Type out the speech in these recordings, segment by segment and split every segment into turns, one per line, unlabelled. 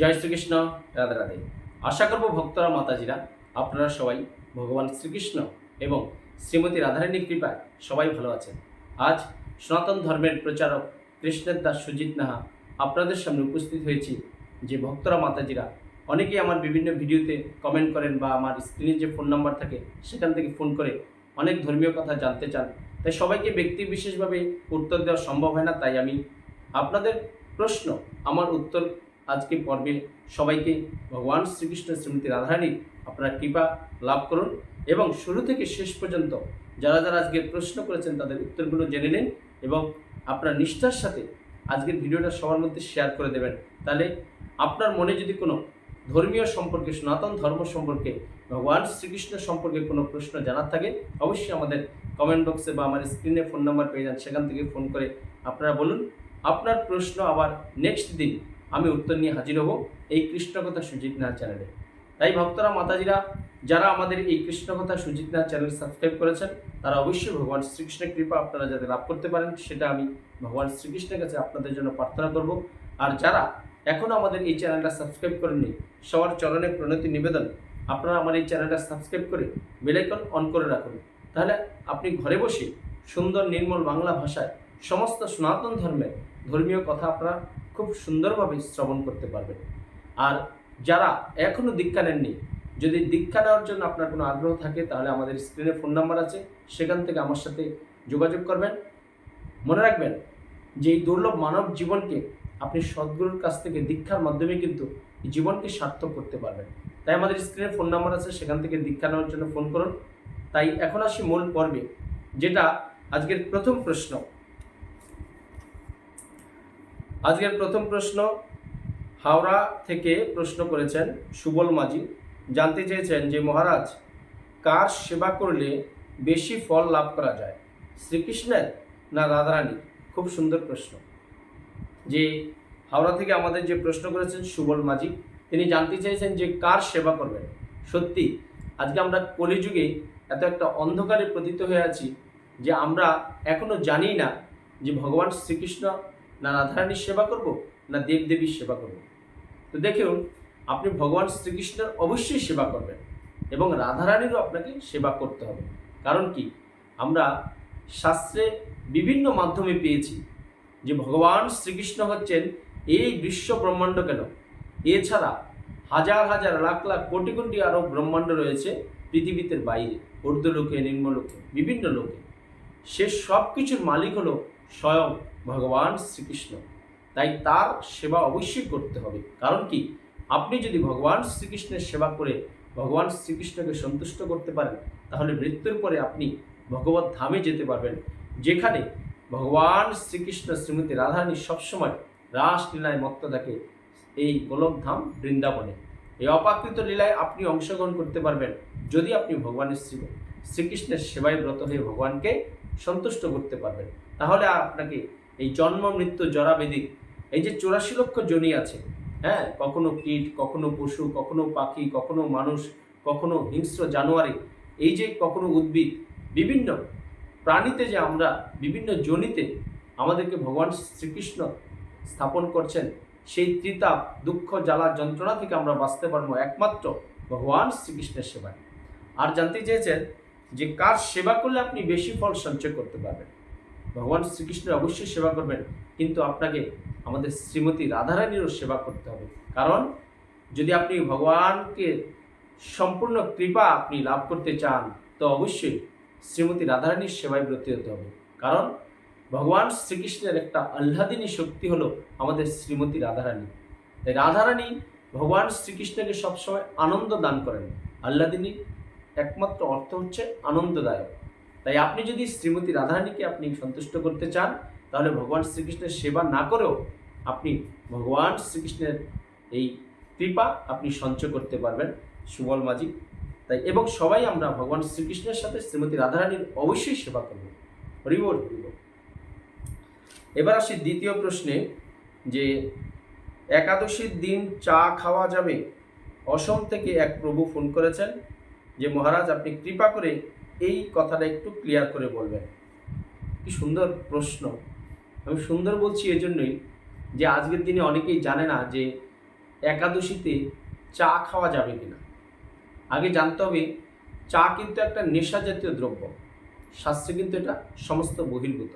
জয় শ্রীকৃষ্ণ রাধে রাধে আশা করব ভক্তরা মাতাজিরা আপনারা সবাই ভগবান শ্রীকৃষ্ণ এবং শ্রীমতী রাধারানীর কৃপায় সবাই ভালো আছেন আজ সনাতন ধর্মের প্রচারক কৃষ্ণের দাস সুজিত নাহা আপনাদের সামনে উপস্থিত হয়েছি যে ভক্তরা মাতাজিরা অনেকেই আমার বিভিন্ন ভিডিওতে কমেন্ট করেন বা আমার স্ক্রিনে যে ফোন নাম্বার থাকে সেখান থেকে ফোন করে অনেক ধর্মীয় কথা জানতে চান তাই সবাইকে ব্যক্তি বিশেষভাবে উত্তর দেওয়া সম্ভব হয় না তাই আমি আপনাদের প্রশ্ন আমার উত্তর আজকে পর্বে সবাইকে ভগবান শ্রীকৃষ্ণ শ্রীমতী রাধারানী আপনার কৃপা লাভ করুন এবং শুরু থেকে শেষ পর্যন্ত যারা যারা আজকে প্রশ্ন করেছেন তাদের উত্তরগুলো জেনে নিন এবং আপনার নিষ্ঠার সাথে আজকের ভিডিওটা সবার মধ্যে শেয়ার করে দেবেন তাহলে আপনার মনে যদি কোনো ধর্মীয় সম্পর্কে সনাতন ধর্ম সম্পর্কে ভগবান শ্রীকৃষ্ণ সম্পর্কে কোনো প্রশ্ন জানার থাকে অবশ্যই আমাদের কমেন্ট বক্সে বা আমার স্ক্রিনে ফোন নাম্বার পেয়ে যান সেখান থেকে ফোন করে আপনারা বলুন আপনার প্রশ্ন আবার নেক্সট দিন আমি উত্তর নিয়ে হাজির হব এই কৃষ্ণকথা সুজিত নাথ চ্যানেলে তাই ভক্তরা মাতাজিরা যারা আমাদের এই কৃষ্ণকথা সুজিত নাথ চ্যানেল সাবস্ক্রাইব করেছেন তারা অবশ্যই ভগবান শ্রীকৃষ্ণের কৃপা আপনারা যাতে লাভ করতে পারেন সেটা আমি ভগবান শ্রীকৃষ্ণের কাছে আপনাদের জন্য প্রার্থনা করব আর যারা এখনও আমাদের এই চ্যানেলটা সাবস্ক্রাইব করেননি সবার চরণে প্রণতি নিবেদন আপনারা আমার এই চ্যানেলটা সাবস্ক্রাইব করে বেলাইকন অন করে রাখুন তাহলে আপনি ঘরে বসে সুন্দর নির্মল বাংলা ভাষায় সমস্ত সনাতন ধর্মের ধর্মীয় কথা আপনারা খুব সুন্দরভাবে শ্রবণ করতে পারবেন আর যারা এখনও দীক্ষা নেননি যদি দীক্ষা নেওয়ার জন্য আপনার কোনো আগ্রহ থাকে তাহলে আমাদের স্ক্রিনে ফোন নাম্বার আছে সেখান থেকে আমার সাথে যোগাযোগ করবেন মনে রাখবেন যে এই দুর্লভ মানব জীবনকে আপনি সদ্গুরুর কাছ থেকে দীক্ষার মাধ্যমে কিন্তু জীবনকে সার্থক করতে পারবেন তাই আমাদের স্ক্রিনে ফোন নাম্বার আছে সেখান থেকে দীক্ষা নেওয়ার জন্য ফোন করুন তাই এখন আসি মূল পর্বে যেটা আজকের প্রথম প্রশ্ন আজকের প্রথম প্রশ্ন হাওড়া থেকে প্রশ্ন করেছেন সুবল মাঝি জানতে চেয়েছেন যে মহারাজ কার সেবা করলে বেশি ফল লাভ করা যায় শ্রীকৃষ্ণের না রাধারানীর খুব সুন্দর প্রশ্ন যে হাওড়া থেকে আমাদের যে প্রশ্ন করেছেন সুবল মাঝি তিনি জানতে চেয়েছেন যে কার সেবা করবেন সত্যি আজকে আমরা কলিযুগে এত একটা অন্ধকারে পতিত হয়ে আছি যে আমরা এখনও জানি না যে ভগবান শ্রীকৃষ্ণ না রাধারানীর সেবা করব না দেবদেবীর সেবা করব তো দেখুন আপনি ভগবান শ্রীকৃষ্ণের অবশ্যই সেবা করবেন এবং রাধারানীরও আপনাকে সেবা করতে হবে কারণ কি আমরা শাস্ত্রে বিভিন্ন মাধ্যমে পেয়েছি যে ভগবান শ্রীকৃষ্ণ হচ্ছেন এই বিশ্ব ব্রহ্মাণ্ড কেন এছাড়া হাজার হাজার লাখ লাখ কোটি কোটি আরও ব্রহ্মাণ্ড রয়েছে পৃথিবীতে বাইরে ঊর্ধ্বলোকে নিম্নলোকে বিভিন্ন লোকে সে সব কিছুর মালিক হলো স্বয়ং ভগবান শ্রীকৃষ্ণ তাই তার সেবা অবশ্যই করতে হবে কারণ কি আপনি যদি ভগবান শ্রীকৃষ্ণের সেবা করে ভগবান শ্রীকৃষ্ণকে সন্তুষ্ট করতে পারেন তাহলে মৃত্যুর পরে আপনি ভগবত ধামে যেতে পারবেন যেখানে ভগবান শ্রীকৃষ্ণ শ্রীমতী রাধারানী সবসময় রাস লীলায় মত্ত থাকে এই গোলকধাম বৃন্দাবনে এই অপাকৃত লীলায় আপনি অংশগ্রহণ করতে পারবেন যদি আপনি ভগবানের শ্রী শ্রীকৃষ্ণের সেবায় ব্রত হয়ে ভগবানকে সন্তুষ্ট করতে পারবেন তাহলে আপনাকে এই জন্ম মৃত্যু জরাবেদি এই যে চৌরাশি লক্ষ জনি আছে হ্যাঁ কখনো কীট কখনো পশু কখনো পাখি কখনো মানুষ কখনো হিংস্র জানুয়ারি এই যে কখনো উদ্ভিদ বিভিন্ন প্রাণীতে যে আমরা বিভিন্ন জনিতে আমাদেরকে ভগবান শ্রীকৃষ্ণ স্থাপন করছেন সেই ত্রিতাপ দুঃখ জ্বালা যন্ত্রণা থেকে আমরা বাঁচতে পারবো একমাত্র ভগবান শ্রীকৃষ্ণের সেবায় আর জানতে চেয়েছেন যে কার সেবা করলে আপনি বেশি ফল সঞ্চয় করতে পারবেন ভগবান শ্রীকৃষ্ণের অবশ্যই সেবা করবেন কিন্তু আপনাকে আমাদের শ্রীমতী রাধারানীরও সেবা করতে হবে কারণ যদি আপনি ভগবানকে সম্পূর্ণ কৃপা আপনি লাভ করতে চান তো অবশ্যই শ্রীমতী রাধারানীর সেবায় ব্রতী হতে হবে কারণ ভগবান শ্রীকৃষ্ণের একটা আহ্লাদিনী শক্তি হলো আমাদের শ্রীমতী রাধারানী তাই রাধারানী ভগবান শ্রীকৃষ্ণকে সবসময় আনন্দ দান করেন আহ্লাদিনীর একমাত্র অর্থ হচ্ছে আনন্দদায়ক তাই আপনি যদি শ্রীমতী রাধারানীকে আপনি সন্তুষ্ট করতে চান তাহলে ভগবান শ্রীকৃষ্ণের সেবা না করেও আপনি ভগবান শ্রীকৃষ্ণের এই কৃপা আপনি সঞ্চয় করতে পারবেন সুবল মাঝি তাই এবং সবাই আমরা ভগবান শ্রীকৃষ্ণের সাথে শ্রীমতী রাধারানীর অবশ্যই সেবা করব রিবোর্ড দিব এবার আসি দ্বিতীয় প্রশ্নে যে একাদশীর দিন চা খাওয়া যাবে অসম থেকে এক প্রভু ফোন করেছেন যে মহারাজ আপনি কৃপা করে এই কথাটা একটু ক্লিয়ার করে বলবেন কি সুন্দর প্রশ্ন আমি সুন্দর বলছি এজন্যই যে আজকের দিনে অনেকেই জানে না যে একাদশীতে চা খাওয়া যাবে কি না আগে জানতে হবে চা কিন্তু একটা নেশা জাতীয় দ্রব্য শাস্ত্রে কিন্তু এটা সমস্ত বহির্ভূত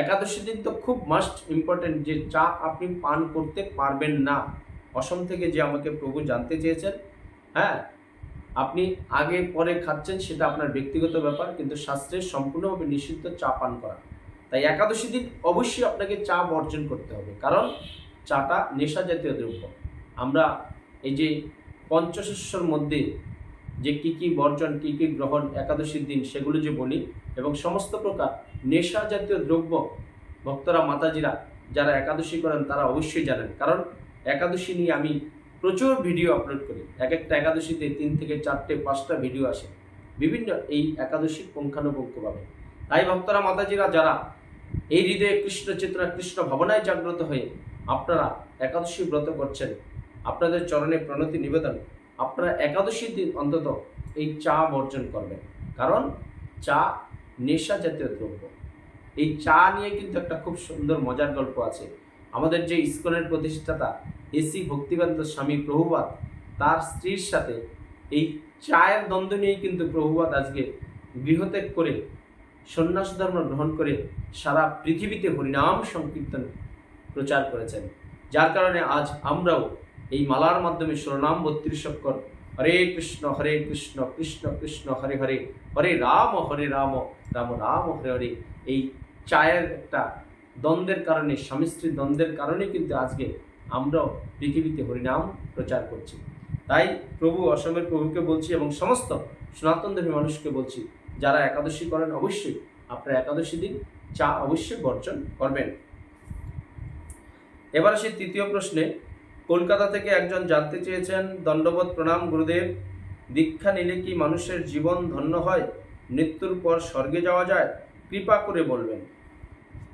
একাদশী দিন তো খুব মাস্ট ইম্পর্টেন্ট যে চা আপনি পান করতে পারবেন না অসম থেকে যে আমাকে প্রভু জানতে চেয়েছেন হ্যাঁ আপনি আগে পরে খাচ্ছেন সেটা আপনার ব্যক্তিগত ব্যাপার কিন্তু শাস্ত্রে সম্পূর্ণভাবে নিষিদ্ধ চা পান করা তাই একাদশী দিন অবশ্যই আপনাকে চা বর্জন করতে হবে কারণ চাটা নেশা জাতীয় দ্রব্য আমরা এই যে পঞ্চশস্যর মধ্যে যে কি কি বর্জন কি কি গ্রহণ একাদশীর দিন সেগুলো যে বলি এবং সমস্ত প্রকার নেশা জাতীয় দ্রব্য ভক্তরা মাতাজিরা যারা একাদশী করেন তারা অবশ্যই জানেন কারণ একাদশী নিয়ে আমি প্রচুর ভিডিও আপলোড করি এক একটা একাদশীতে তিন থেকে চারটে পাঁচটা ভিডিও আসে বিভিন্ন এই একাদশীর পুঙ্খানুপুঙ্খভাবে তাই ভক্তরা মাতাজিরা যারা এই হৃদয়ে কৃষ্ণ চেতনা কৃষ্ণ ভাবনায় জাগ্রত হয়ে আপনারা একাদশী ব্রত করছেন আপনাদের চরণে প্রণতি নিবেদন আপনারা একাদশী দিন অন্তত এই চা বর্জন করবেন কারণ চা নেশা জাতীয় দ্রব্য এই চা নিয়ে কিন্তু একটা খুব সুন্দর মজার গল্প আছে আমাদের যে স্কুলের প্রতিষ্ঠাতা এসি ভক্তিবেদ্য স্বামী প্রভুবাদ তার স্ত্রীর সাথে এই চায়ের দ্বন্দ্ব নিয়েই কিন্তু প্রভুবাদ আজকে গৃহত্যাগ করে সন্ন্যাস ধর্ম গ্রহণ করে সারা পৃথিবীতে হরিনাম সংকীর্তন প্রচার করেছেন যার কারণে আজ আমরাও এই মালার মাধ্যমে স্বরনাম অক্ষর হরে কৃষ্ণ হরে কৃষ্ণ কৃষ্ণ কৃষ্ণ হরে হরে হরে রাম হরে রাম রাম রাম হরে হরে এই চায়ের একটা দ্বন্দ্বের কারণে স্বামী স্ত্রী দ্বন্দ্বের কারণে কিন্তু আজকে আমরাও পৃথিবীতে হরিনাম প্রচার করছি তাই প্রভু অসমের প্রভুকে বলছি এবং সমস্ত সনাতন দেবী মানুষকে বলছি যারা একাদশী করেন অবশ্যই আপনারা একাদশী দিন চা অবশ্যই বর্জন করবেন এবার আসি তৃতীয় প্রশ্নে কলকাতা থেকে একজন জানতে চেয়েছেন দণ্ডবোধ প্রণাম গুরুদেব দীক্ষা নিলে কি মানুষের জীবন ধন্য হয় মৃত্যুর পর স্বর্গে যাওয়া যায় কৃপা করে বলবেন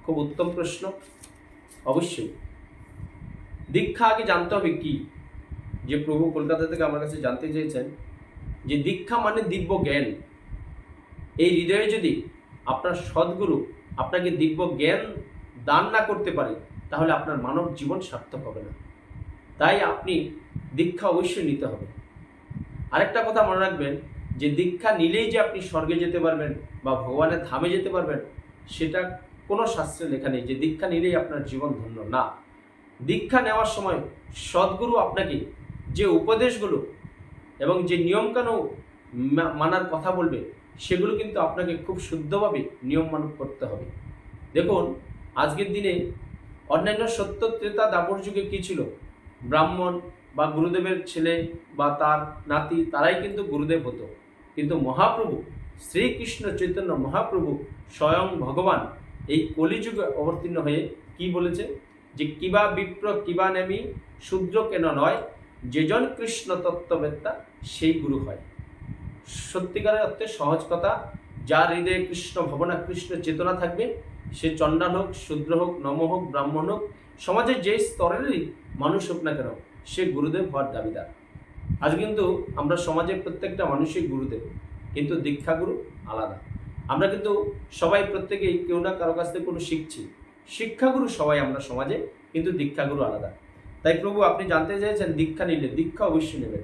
খুব উত্তম প্রশ্ন অবশ্যই দীক্ষা আগে জানতে হবে কি যে প্রভু কলকাতা থেকে আমার কাছে জানতে চেয়েছেন যে দীক্ষা মানে দিব্য জ্ঞান এই হৃদয়ে যদি আপনার সদ্গুরু আপনাকে দিব্য জ্ঞান দান না করতে পারে তাহলে আপনার মানব জীবন সার্থক হবে না তাই আপনি দীক্ষা অবশ্যই নিতে হবে আরেকটা কথা মনে রাখবেন যে দীক্ষা নিলেই যে আপনি স্বর্গে যেতে পারবেন বা ভগবানের ধামে যেতে পারবেন সেটা কোনো শাস্ত্রে লেখা নেই যে দীক্ষা নিলেই আপনার জীবন ধন্য না দীক্ষা নেওয়ার সময় সদ্গুরু আপনাকে যে উপদেশগুলো এবং যে নিয়মকানুন মানার কথা বলবে সেগুলো কিন্তু আপনাকে খুব শুদ্ধভাবে নিয়ম মানব করতে হবে দেখুন আজকের দিনে অন্যান্য সত্য ত্রেতা দাপর যুগে কী ছিল ব্রাহ্মণ বা গুরুদেবের ছেলে বা তার নাতি তারাই কিন্তু গুরুদেব হতো কিন্তু মহাপ্রভু শ্রীকৃষ্ণ চৈতন্য মহাপ্রভু স্বয়ং ভগবান এই কলিযুগে অবতীর্ণ হয়ে কি বলেছে যে কিবা বিপ্র কিবা নেমি শূদ্র কেন নয় যেজন কৃষ্ণ তত্ত্ববেত্তা সেই গুরু হয় সত্যিকারের অর্থে সহজ কথা যার হৃদয়ে কৃষ্ণ ভবনা কৃষ্ণ চেতনা থাকবে সে চণ্ডাল হোক শূদ্র হোক নম হোক ব্রাহ্মণ হোক সমাজের যে স্তরেরই মানুষ হোক না কেন সে গুরুদেব হওয়ার দাবিদার আজ কিন্তু আমরা সমাজে প্রত্যেকটা মানুষই গুরুদেব কিন্তু দীক্ষাগুরু আলাদা আমরা কিন্তু সবাই প্রত্যেকেই কেউ না কারো কাছ থেকে কোনো শিখছি শিক্ষাগুরু সবাই আমরা সমাজে কিন্তু দীক্ষাগুরু আলাদা তাই প্রভু আপনি জানতে চাইছেন দীক্ষা নিলে দীক্ষা অবশ্যই নেবেন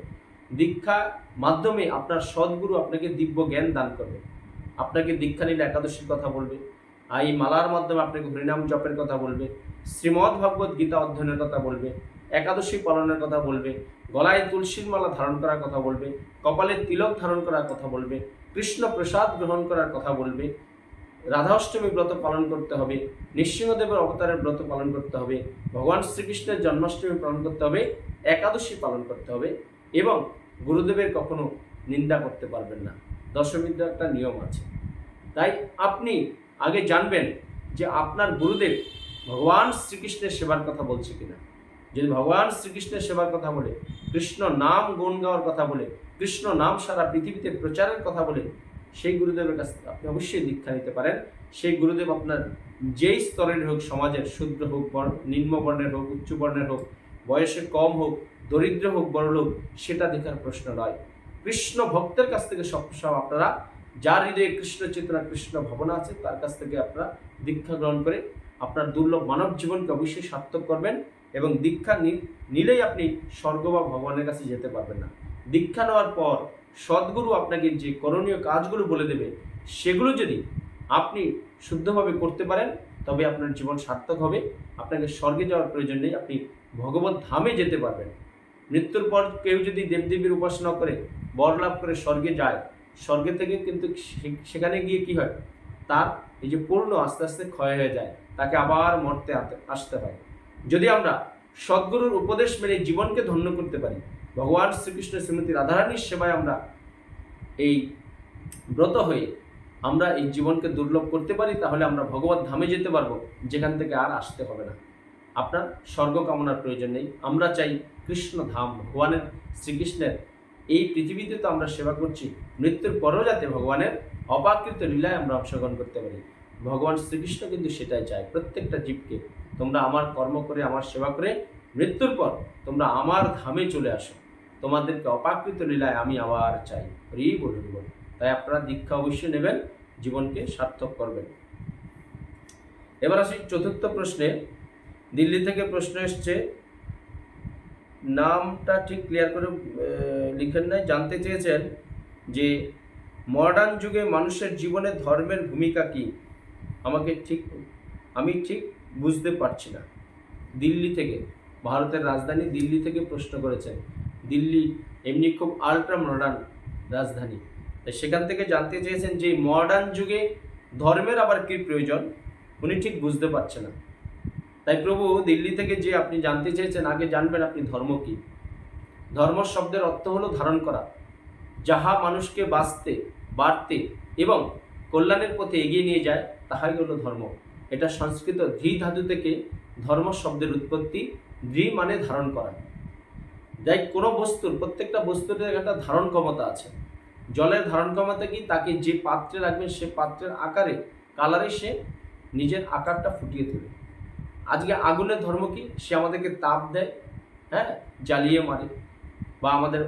দীক্ষা মাধ্যমে আপনার সদ্গুরু আপনাকে দিব্য জ্ঞান দান করবে আপনাকে দীক্ষা নিলে একাদশীর কথা বলবে আই এই মালার মাধ্যমে আপনাকে হরিনাম জপের কথা বলবে শ্রীমদ্ ভগবত গীতা অধ্যয়নের কথা বলবে একাদশী পালনের কথা বলবে গলায় তুলসীর মালা ধারণ করার কথা বলবে কপালে তিলক ধারণ করার কথা বলবে কৃষ্ণ প্রসাদ গ্রহণ করার কথা বলবে রাধা অষ্টমী ব্রত পালন করতে হবে নৃসিংহদেবের অবতারের ব্রত পালন করতে হবে ভগবান শ্রীকৃষ্ণের জন্মাষ্টমী পালন করতে হবে একাদশী পালন করতে হবে এবং গুরুদেবের কখনো নিন্দা করতে পারবেন না দশমীর একটা নিয়ম আছে তাই আপনি আগে জানবেন যে আপনার গুরুদেব ভগবান শ্রীকৃষ্ণের সেবার কথা বলছে কিনা যদি ভগবান শ্রীকৃষ্ণের সেবার কথা বলে কৃষ্ণ নাম গুণ গাওয়ার কথা বলে কৃষ্ণ নাম সারা পৃথিবীতে প্রচারের কথা বলে সেই গুরুদেবের কাছ থেকে আপনি অবশ্যই দীক্ষা নিতে পারেন সেই গুরুদেব আপনার যেই স্তরের হোক সমাজের শূদ্র হোক নিম্নবর্ণের হোক উচ্চ বর্ণের হোক বয়সে কম হোক দরিদ্র হোক বড় সেটা দেখার প্রশ্ন নয় কৃষ্ণ ভক্তের কাছ থেকে সব আপনারা যার হৃদয়ে কৃষ্ণ চেতনা কৃষ্ণ ভাবনা আছে তার কাছ থেকে আপনারা দীক্ষা গ্রহণ করে আপনার দুর্লভ মানব জীবনকে অবশ্যই সার্থক করবেন এবং দীক্ষা নিলেই আপনি স্বর্গ বা ভগবানের কাছে যেতে পারবেন না দীক্ষা নেওয়ার পর সদ্গুরু আপনাকে যে করণীয় কাজগুলো বলে দেবে সেগুলো যদি আপনি শুদ্ধভাবে করতে পারেন তবে আপনার জীবন সার্থক হবে আপনাকে স্বর্গে যাওয়ার প্রয়োজন নেই আপনি ভগবত ধামে যেতে পারবেন মৃত্যুর পর কেউ যদি দেবদেবীর উপাসনা করে বর লাভ করে স্বর্গে যায় স্বর্গে থেকে কিন্তু সেখানে গিয়ে কি হয় তার এই যে পূর্ণ আস্তে আস্তে ক্ষয় হয়ে যায় তাকে আবার মরতে আসতে হয় যদি আমরা সদ্গুরুর উপদেশ মেনে জীবনকে ধন্য করতে পারি ভগবান শ্রীকৃষ্ণ শ্রীমতি রাধারানীর সেবায় আমরা এই ব্রত হয়ে আমরা এই জীবনকে দুর্লভ করতে পারি তাহলে আমরা ভগবত ধামে যেতে পারবো যেখান থেকে আর আসতে হবে না আপনার স্বর্গ কামনার প্রয়োজন নেই আমরা চাই কৃষ্ণ ধাম ভগবানের শ্রীকৃষ্ণের এই পৃথিবীতে তো আমরা সেবা করছি মৃত্যুর পরেও যাতে ভগবানের অপাকৃত লীলায় আমরা অংশগ্রহণ করতে পারি ভগবান শ্রীকৃষ্ণ কিন্তু সেটাই চায় প্রত্যেকটা জীবকে তোমরা আমার কর্ম করে আমার সেবা করে মৃত্যুর পর তোমরা আমার ধামে চলে আসো তোমাদেরকে অপাকৃত লীলায় আমি আবার চাই হরি বলে দেব তাই আপনারা দীক্ষা অবশ্যই নেবেন জীবনকে সার্থক করবেন এবার আসি চতুর্থ প্রশ্নে দিল্লি থেকে প্রশ্ন এসছে নামটা ঠিক ক্লিয়ার করে লিখেন নাই জানতে চেয়েছেন যে মডার্ন যুগে মানুষের জীবনে ধর্মের ভূমিকা কি আমাকে ঠিক আমি ঠিক বুঝতে পারছি না দিল্লি থেকে ভারতের রাজধানী দিল্লি থেকে প্রশ্ন করেছেন দিল্লি এমনি খুব আলট্রা মডার্ন রাজধানী তাই সেখান থেকে জানতে চেয়েছেন যে মডার্ন যুগে ধর্মের আবার কী প্রয়োজন উনি ঠিক বুঝতে পারছে না তাই প্রভু দিল্লি থেকে যে আপনি জানতে চেয়েছেন আগে জানবেন আপনি ধর্ম কী ধর্ম শব্দের অর্থ হলো ধারণ করা যাহা মানুষকে বাঁচতে বাড়তে এবং কল্যাণের পথে এগিয়ে নিয়ে যায় তাহাই হলো ধর্ম এটা সংস্কৃত ধি ধাতু থেকে ধর্ম শব্দের উৎপত্তি ধৃ মানে ধারণ করা যাই কোনো বস্তুর প্রত্যেকটা বস্তুর একটা ধারণ ক্ষমতা আছে জলের ধারণ ক্ষমতা কি তাকে যে পাত্রে রাখবেন সে পাত্রের আকারে কালারে সে নিজের আকারটা ফুটিয়ে তোলে আজকে আগুনের ধর্ম কি সে আমাদেরকে তাপ দেয় হ্যাঁ জ্বালিয়ে মারে বা আমাদের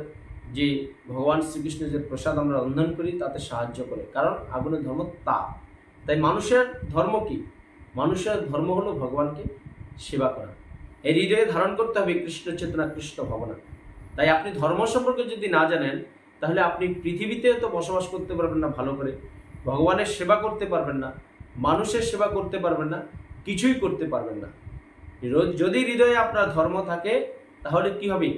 যে ভগবান শ্রীকৃষ্ণের যে প্রসাদ আমরা রন্ধন করি তাতে সাহায্য করে কারণ আগুনের ধর্ম তাপ তাই মানুষের ধর্ম কি মানুষের ধর্ম হলো ভগবানকে সেবা করা এই হৃদয়ে ধারণ করতে হবে কৃষ্ণ চেতনা কৃষ্ণ ভাবনা তাই আপনি ধর্ম সম্পর্কে যদি না জানেন তাহলে আপনি পৃথিবীতে তো বসবাস করতে পারবেন না ভালো করে ভগবানের সেবা করতে পারবেন না মানুষের সেবা করতে পারবেন না কিছুই করতে পারবেন না যদি হৃদয়ে আপনার ধর্ম থাকে তাহলে কি হবে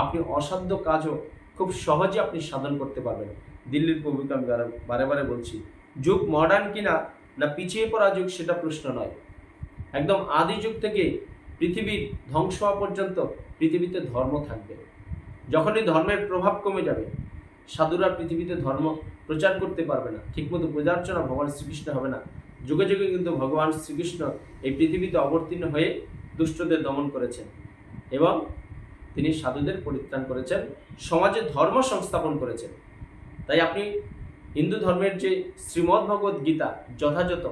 আপনি অসাধ্য কাজও খুব সহজে আপনি সাধন করতে পারবেন দিল্লির কবিতা আমি বারে বারে বলছি যুগ মডার্ন কিনা না পিছিয়ে পড়া যুগ সেটা প্রশ্ন নয় একদম আদি যুগ থেকে পৃথিবীর ধ্বংস হওয়া পর্যন্ত পৃথিবীতে ধর্ম থাকবে যখনই ধর্মের প্রভাব কমে যাবে সাধুরা পৃথিবীতে ধর্ম প্রচার করতে পারবে না ঠিকমতো পূজার্চনা ভগবান শ্রীকৃষ্ণ হবে না যুগে যুগে কিন্তু ভগবান শ্রীকৃষ্ণ এই পৃথিবীতে অবতীর্ণ হয়ে দুষ্টদের দমন করেছেন এবং তিনি সাধুদের পরিত্রাণ করেছেন সমাজে ধর্ম সংস্থাপন করেছেন তাই আপনি হিন্দু ধর্মের যে শ্রীমদ্ ভগবত গীতা যথাযথ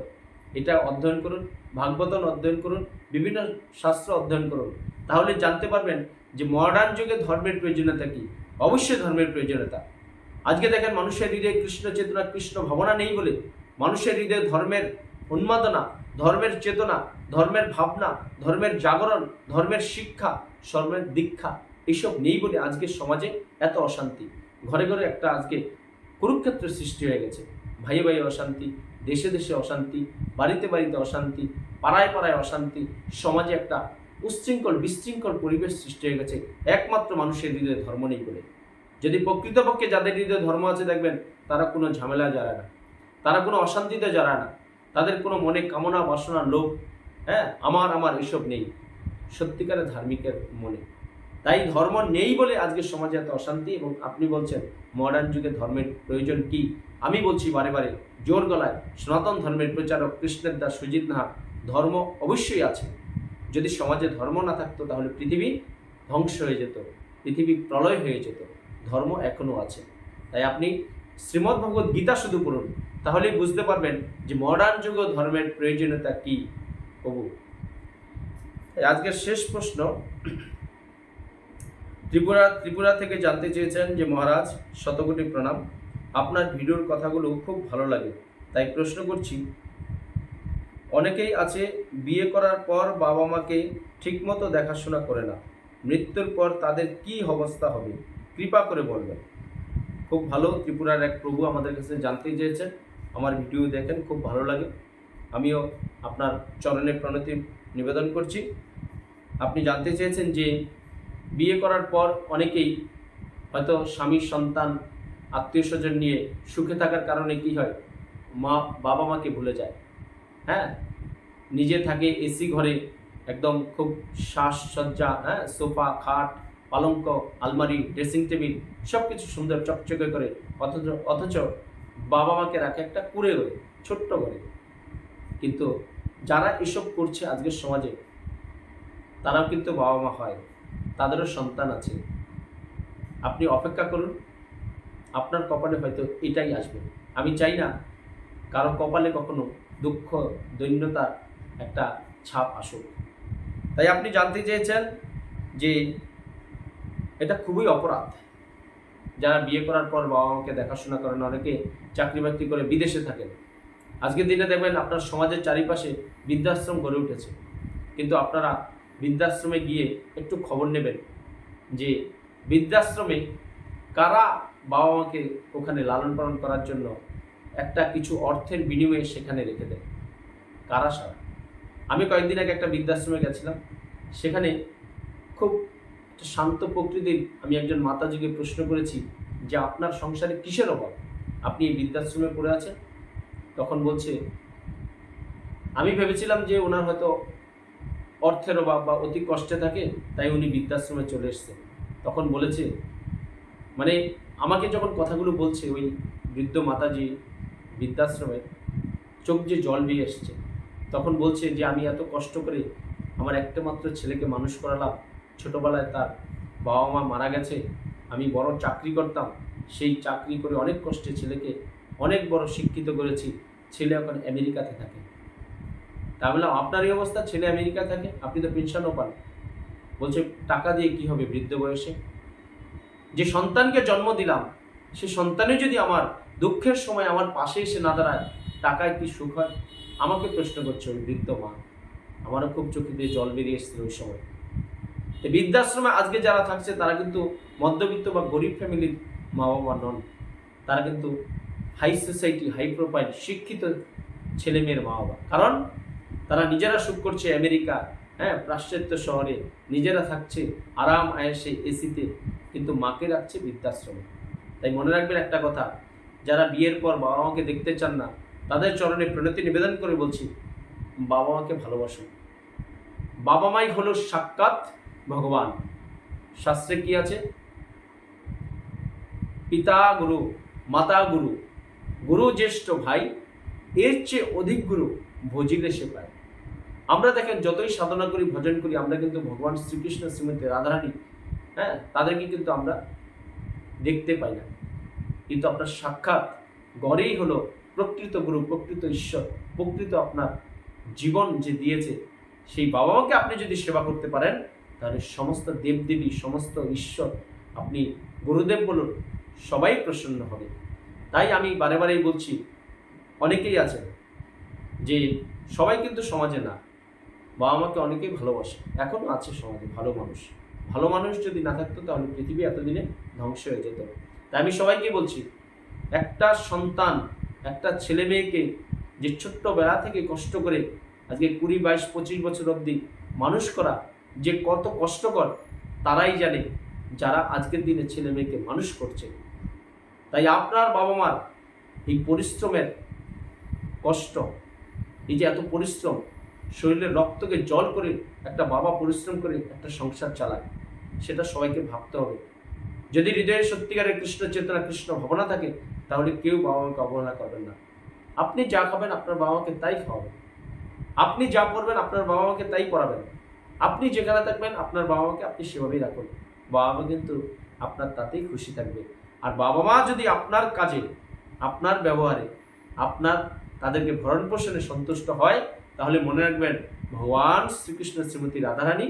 এটা অধ্যয়ন করুন ভাগবতন অধ্যয়ন করুন বিভিন্ন শাস্ত্র অধ্যয়ন করুন তাহলে জানতে পারবেন যে মডার্ন যুগে ধর্মের প্রয়োজনীয়তা কী অবশ্যই ধর্মের প্রয়োজনীয়তা আজকে দেখেন মানুষের হৃদয়ে কৃষ্ণ চেতনা কৃষ্ণ ভাবনা নেই বলে মানুষের হৃদয়ে ধর্মের উন্মাদনা ধর্মের চেতনা ধর্মের ভাবনা ধর্মের জাগরণ ধর্মের শিক্ষা ধর্মের দীক্ষা এইসব নেই বলে আজকে সমাজে এত অশান্তি ঘরে ঘরে একটা আজকে কুরুক্ষেত্রের সৃষ্টি হয়ে গেছে ভাই ভাই অশান্তি দেশে দেশে অশান্তি বাড়িতে বাড়িতে অশান্তি পাড়ায় পাড়ায় অশান্তি সমাজে একটা উচ্ছৃঙ্খল বিশৃঙ্খল পরিবেশ সৃষ্টি হয়ে গেছে একমাত্র মানুষের হৃদয়ে ধর্ম নেই বলে যদি প্রকৃতপক্ষে যাদের হৃদয়ে ধর্ম আছে দেখবেন তারা কোনো ঝামেলা জড়ায় না তারা কোনো অশান্তিতে জড়ায় না তাদের কোনো মনে কামনা বাসনা লোভ হ্যাঁ আমার আমার এসব নেই সত্যিকারের ধার্মিকের মনে তাই ধর্ম নেই বলে আজকে সমাজে এত অশান্তি এবং আপনি বলছেন মডার্ন যুগে ধর্মের প্রয়োজন কি আমি বলছি বারে বারে জোর গলায় সনাতন ধর্মের প্রচারক কৃষ্ণের দাস সুজিত নাহা ধর্ম অবশ্যই আছে যদি সমাজে ধর্ম না থাকতো তাহলে পৃথিবী ধ্বংস হয়ে যেত পৃথিবী প্রলয় হয়ে যেত ধর্ম এখনও আছে তাই আপনি শ্রীমদ্ ভগবত গীতা শুধু পড়ুন তাহলেই বুঝতে পারবেন যে মডার্ন যুগ ধর্মের প্রয়োজনীয়তা কী প্রভু আজকের শেষ প্রশ্ন ত্রিপুরা ত্রিপুরা থেকে জানতে চেয়েছেন যে মহারাজ শতকোটি প্রণাম আপনার ভিডিওর কথাগুলো খুব ভালো লাগে তাই প্রশ্ন করছি অনেকেই আছে বিয়ে করার পর বাবা মাকে ঠিকমতো দেখাশোনা করে না মৃত্যুর পর তাদের কি অবস্থা হবে কৃপা করে বলবেন খুব ভালো ত্রিপুরার এক প্রভু আমাদের কাছে জানতে চেয়েছেন আমার ভিডিও দেখেন খুব ভালো লাগে আমিও আপনার চরণে প্রণতি নিবেদন করছি আপনি জানতে চেয়েছেন যে বিয়ে করার পর অনেকেই হয়তো স্বামীর সন্তান আত্মীয় স্বজন নিয়ে সুখে থাকার কারণে কি হয় মা বাবা মাকে ভুলে যায় হ্যাঁ নিজে থাকে এসি ঘরে একদম খুব সাজসজ্জা হ্যাঁ সোফা খাট পালঙ্ক আলমারি ড্রেসিং টেবিল সব কিছু সুন্দর চকচকে করে অথচ অথচ বাবা মাকে রাখে একটা কুড়ে ঘরে ছোট্ট করে কিন্তু যারা এসব করছে আজকের সমাজে তারাও কিন্তু বাবা মা হয় তাদেরও সন্তান আছে আপনি অপেক্ষা করুন আপনার কপালে হয়তো এটাই আসবে আমি চাই না কারো কপালে কখনো দুঃখ দৈন্যতার একটা ছাপ আসুক তাই আপনি জানতে চেয়েছেন যে এটা খুবই অপরাধ যারা বিয়ে করার পর বাবা মাকে দেখাশোনা করেন অনেকে চাকরি বাকরি করে বিদেশে থাকেন আজকের দিনে দেখবেন আপনার সমাজের চারিপাশে বৃদ্ধাশ্রম গড়ে উঠেছে কিন্তু আপনারা বৃদ্ধাশ্রমে গিয়ে একটু খবর নেবেন যে বৃদ্ধাশ্রমে কারা বাবা মাকে ওখানে লালন পালন করার জন্য একটা কিছু অর্থের বিনিময়ে সেখানে রেখে দেয় কারা সারা আমি কয়েকদিন আগে একটা বৃদ্ধাশ্রমে গেছিলাম সেখানে খুব শান্ত প্রকৃতির আমি একজন মাতাজিকে প্রশ্ন করেছি যে আপনার সংসারে কিসের অভাব আপনি এই বৃদ্ধাশ্রমে পড়ে আছেন তখন বলছে আমি ভেবেছিলাম যে ওনার হয়তো অর্থের অভাব বা অতি কষ্টে থাকে তাই উনি বৃদ্ধাশ্রমে চলে এসছেন তখন বলেছে মানে আমাকে যখন কথাগুলো বলছে ওই বৃদ্ধ মাতাজি বৃদ্ধাশ্রমে চোখ যে জল বিয়ে এসছে তখন বলছে যে আমি এত কষ্ট করে আমার একটা মাত্র ছেলেকে মানুষ করালাম ছোটোবেলায় তার বাবা মা মারা গেছে আমি বড় চাকরি করতাম সেই চাকরি করে অনেক কষ্টে ছেলেকে অনেক বড় শিক্ষিত করেছি ছেলে এখন আমেরিকাতে থাকে তাহলে আপনার এই অবস্থা ছেলে আমেরিকা থাকে আপনি তো পেনশনও পান বলছে টাকা দিয়ে কি হবে বৃদ্ধ বয়সে যে সন্তানকে জন্ম দিলাম সে সন্তানে যদি আমার দুঃখের সময় আমার পাশে এসে না দাঁড়ায় টাকায় কি সুখ হয় আমাকে প্রশ্ন করছে ওই বৃদ্ধ মা আমারও খুব চোখে দিয়ে জল বেরিয়ে এসেছিল ওই সময় তো বৃদ্ধাশ্রমে আজকে যারা থাকছে তারা কিন্তু মধ্যবিত্ত বা গরিব ফ্যামিলির মা বাবা নন তারা কিন্তু হাই সোসাইটি হাই প্রোফাইল শিক্ষিত ছেলেমেয়ের মা বাবা কারণ তারা নিজেরা সুখ করছে আমেরিকা হ্যাঁ পাশ্চাত্য শহরে নিজেরা থাকছে আরাম আয়েসে এসিতে কিন্তু মাকে রাখছে বৃদ্ধাশ্রমে তাই মনে রাখবেন একটা কথা যারা বিয়ের পর বাবা মাকে দেখতে চান না তাদের চরণে প্রণতি নিবেদন করে বলছি বাবা মাকে ভালোবাসুন বাবা মাই হলো সাক্ষাৎ ভগবান শাস্ত্রে কি আছে পিতা গুরু মাতা গুরু গুরু জ্যেষ্ঠ ভাই এর চেয়ে অধিক গুরু ভোজিলে সে পায় আমরা দেখেন যতই সাধনা করি ভজন করি আমরা কিন্তু ভগবান শ্রীকৃষ্ণ শ্রীমতী রাধারানী হ্যাঁ তাদেরকে কিন্তু আমরা দেখতে পাই না কিন্তু আপনার সাক্ষাৎ গড়েই হলো প্রকৃত গুরু প্রকৃত ঈশ্বর প্রকৃত আপনার জীবন যে দিয়েছে সেই বাবা মাকে আপনি যদি সেবা করতে পারেন তাহলে সমস্ত দেবদেবী সমস্ত ঈশ্বর আপনি গুরুদেব বলুন সবাই প্রসন্ন হবে তাই আমি বারে বারেই বলছি অনেকেই আছে যে সবাই কিন্তু সমাজে না বাবা মাকে অনেকেই ভালোবাসে এখনও আছে সমাজে ভালো মানুষ ভালো মানুষ যদি না থাকতো তাহলে পৃথিবী এতদিনে ধ্বংস হয়ে যেত তাই আমি সবাইকে বলছি একটা সন্তান একটা ছেলে মেয়েকে যে ছোট্টবেলা থেকে কষ্ট করে আজকে কুড়ি বাইশ পঁচিশ বছর অবধি মানুষ করা যে কত কষ্টকর তারাই জানে যারা আজকের দিনে ছেলে মেয়েকে মানুষ করছে তাই আপনার বাবা মার এই পরিশ্রমের কষ্ট এই যে এত পরিশ্রম শরীরের রক্তকে জল করে একটা বাবা পরিশ্রম করে একটা সংসার চালায় সেটা সবাইকে ভাবতে হবে যদি হৃদয়ের সত্যিকারের কৃষ্ণ চেতনা কৃষ্ণ ভাবনা থাকে তাহলে কেউ বাবা মাকে অবহেলা করবেন না আপনি যা খাবেন আপনার বাবা মাকে তাই খাওয়াবেন আপনি যা করবেন আপনার বাবা মাকে তাই করাবেন আপনি যেখানে থাকবেন আপনার বাবা মাকে আপনি সেভাবেই রাখুন বাবা মা কিন্তু আপনার তাতেই খুশি থাকবে আর বাবা মা যদি আপনার কাজে আপনার ব্যবহারে আপনার তাদেরকে ভরণ পোষণে সন্তুষ্ট হয় তাহলে মনে রাখবেন ভগবান শ্রীকৃষ্ণ শ্রীমতী রাধারানী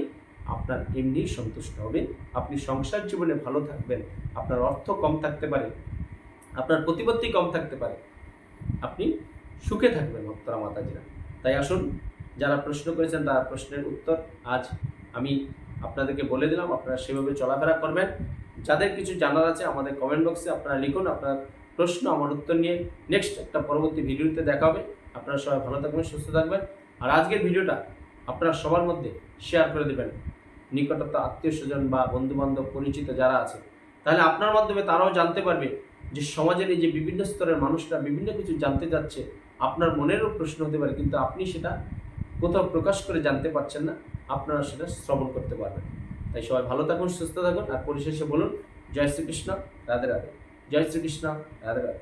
আপনার এমনি সন্তুষ্ট হবে আপনি সংসার জীবনে ভালো থাকবেন আপনার অর্থ কম থাকতে পারে আপনার প্রতিপত্তি কম থাকতে পারে আপনি সুখে থাকবেন ভক্তরা মাতাজিরা তাই আসুন যারা প্রশ্ন করেছেন তারা প্রশ্নের উত্তর আজ আমি আপনাদেরকে বলে দিলাম আপনারা সেভাবে চলাফেরা করবেন যাদের কিছু জানার আছে আমাদের কমেন্ট বক্সে আপনারা লিখুন আপনার প্রশ্ন আমার উত্তর নিয়ে নেক্সট একটা পরবর্তী ভিডিওতে দেখা হবে আপনারা সবাই ভালো থাকবেন সুস্থ থাকবেন আর আজকের ভিডিওটা আপনারা সবার মধ্যে শেয়ার করে দেবেন নিকটত্ব আত্মীয় স্বজন বা বন্ধুবান্ধব পরিচিত যারা আছে তাহলে আপনার মাধ্যমে তারাও জানতে পারবে যে সমাজের এই যে বিভিন্ন স্তরের মানুষরা বিভিন্ন কিছু জানতে যাচ্ছে আপনার মনেরও প্রশ্ন হতে পারে কিন্তু আপনি সেটা কোথাও প্রকাশ করে জানতে পারছেন না আপনারা সেটা শ্রবণ করতে পারবেন তাই সবাই ভালো থাকুন সুস্থ থাকুন আর পরিশেষে বলুন জয় শ্রীকৃষ্ণ রাধে রাধে জয় শ্রীকৃষ্ণ রাধে রাধে